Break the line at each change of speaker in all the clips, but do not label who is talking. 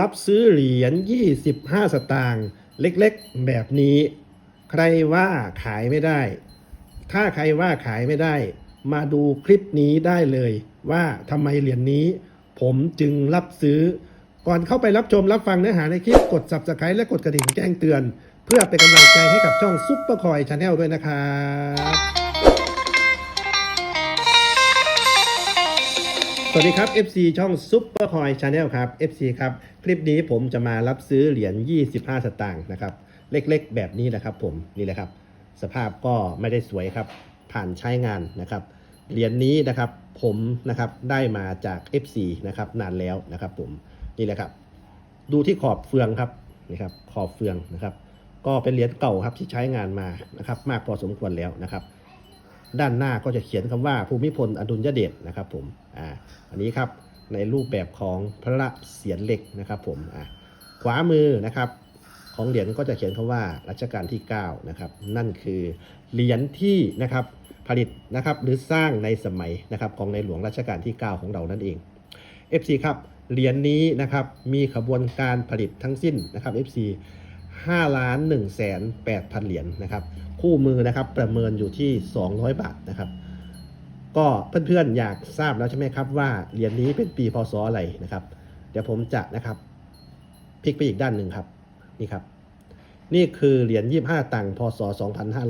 รับซื้อเหรียญ 25 สตางค์เล็กๆ แบบนี้ ใครว่าขายไม่ได้ ถ้าใครว่าขายไม่ได้ มาดูคลิปนี้ได้เลยว่าทำไมเหรียญนี้ ผมจึงรับซื้อ ก่อนเข้าไปรับชมรับฟังเนื้อหาในคลิปกด subscribe และกดกระดิ่งแจ้งเตือน เพื่อเป็นกำลังใจให้กับช่องซุปเปอร์คอยชาแนลด้วยนะครับ สวัสดีครับ FC ช่อง Super Coin Channel ครับ FC ครับ คลิปนี้ผมจะมารับซื้อเหรียญ 25 สตางค์นะครับ เล็กๆ แบบนี้นะครับผม นี่แหละครับ สภาพก็ไม่ได้สวยครับ ผ่านใช้งานนะครับ เหรียญนี้นะครับผมนะครับได้มาจาก FC นะครับนานแล้วนะครับผม นี่แหละครับ ดูที่ขอบเฟืองครับนี่ครับขอบเฟืองนะครับ ก็เป็นเหรียญเก่าครับที่ใช้งานมานะครับ มากพอสมควรแล้วนะครับ ด้านหน้าก็จะเขียนคำว่าภูมิพลอดุลยเดชนะครับผมอ่าอันนี้ครับในรูปแบบของพระเสียรเหล็กนะครับผมอ่าขวามือนะครับของเหรียญก็จะเขียนคำว่ารัชกาลที่9นะครับนั่นคือเหรียญที่นะครับผลิตนะครับหรือสร้างในสมัยนะครับของในหลวงรัชกาลที่ 9 ของเรานั่นเอง FC ครับเหรียญนี้นะครับมีขบวนการผลิตทั้งสิ้นนะครับ FC 5ล้าน1แสน8พันเหรียญนะครับ คู่มือนะครับ ประเมินอยู่ที่ 200 บาทนะครับ ก็เพื่อนๆอยากทราบแล้วใช่ไหมครับว่าเหรียญนี้เป็นปีพศอะไรนะครับ เดี๋ยวผมจะนะครับพลิกไปอีกด้านหนึ่งครับนี่ครับ นี่คือเหรียญ25 ตังค์พศ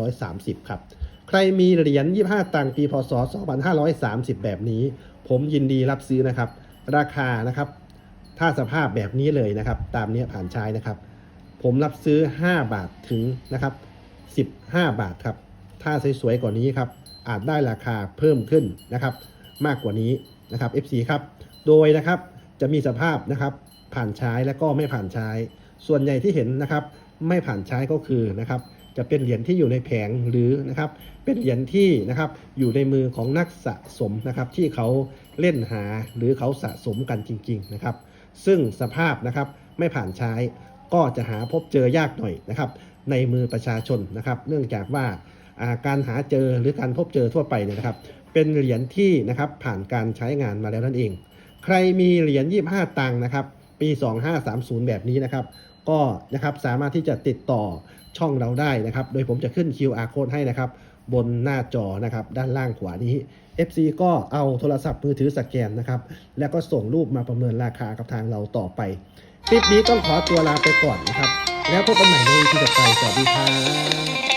2530 ครับ ใครมีเหรียญ25 ตังค์ปีพศ 2530 แบบนี้ ผมยินดีรับซื้อนะครับ ราคานะครับ ถ้าสภาพแบบนี้เลยนะครับ ตามเนี้ยผ่านใช้นะครับ ผมรับซื้อ 5 บาทถึงนะครับ 15 บาทครับ ถ้าสวยๆกว่านี้ครับ อาจได้ราคาเพิ่มขึ้นนะครับ มากกว่านี้นะครับ FC ครับ โดยนะครับจะมีสภาพนะครับ ผ่านใช้และก็ไม่ผ่านใช้ ส่วนใหญ่ที่เห็นนะครับ ไม่ผ่านใช้ก็คือนะครับ จะเป็นเหรียญที่อยู่ในแผงหรือนะครับ เป็นเหรียญที่นะครับอยู่ในมือของนักสะสมนะครับ ที่เขาเล่นหาหรือเขาสะสมกันจริง ๆนะครับ ซึ่งสภาพนะครับไม่ผ่านใช้ก็จะหาพบเจอยากหน่อยนะครับ ในมือประชาชนนะครับ เนื่องจากว่าการหาเจอหรือการพบเจอทั่วไปเนี่ยนะครับ เป็นเหรียญที่นะครับผ่านการใช้งานมาแล้วนั่นเอง ใครมีเหรียญ 25 ตังค์นะครับ ปี 2530 แบบนี้นะครับ ก็นะครับสามารถที่จะติดต่อช่องเราได้นะครับ โดยผมจะขึ้น QR code ให้นะครับ บนหน้าจอนะครับด้านล่างขวานี้ FC ก็เอาโทรศัพท์มือถือสแกนนะครับ แล้วก็ส่งรูปมาประเมินราคากับทางเราต่อไปคลิปนี้ต้องขอตัวลาไปก่อนนะครับ แล้วพบกันใหม่ใน EP ต่อไปสวัสดีครับ